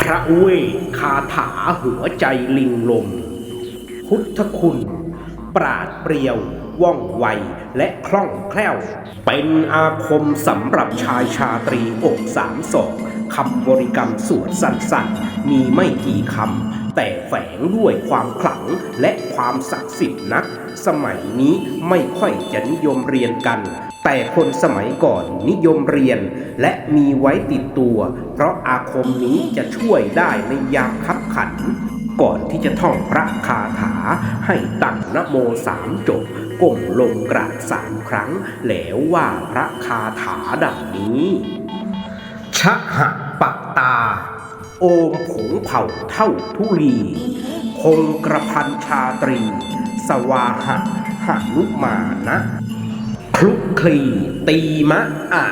พระเวทคาถาหัวใจลิงลม พุทธคุณ ปราดเปรียว ว่องไว และคล่องแคล่ว เป็นอาคมสำหรับชายชาตรีอกสามศอกคำบริกรรมสวดสั้นๆ มีไม่กี่คำ แต่แฝงด้วยความขลังและความศักดิ์สิทธิ์นัก สมัยนี้ไม่ค่อยจะนิยมเรียนกัน แต่คนสมัยก่อนนิยมเรียน และมีไว้ติดตัว เพราะอาคมนี้จะช่วยได้ในยามคับขัน ก่อนที่จะท่องพระคาถาให้ตั้งนโมสามจบก้มลงกราบสามครั้ง แล้วว่าพระคาถาดังนี้ ชะหะปักตา โอมผงเผ่าเท่าทุลี คงกระพันชาตรี สวาหะหานุมานะคลุกคลีตีมะอะ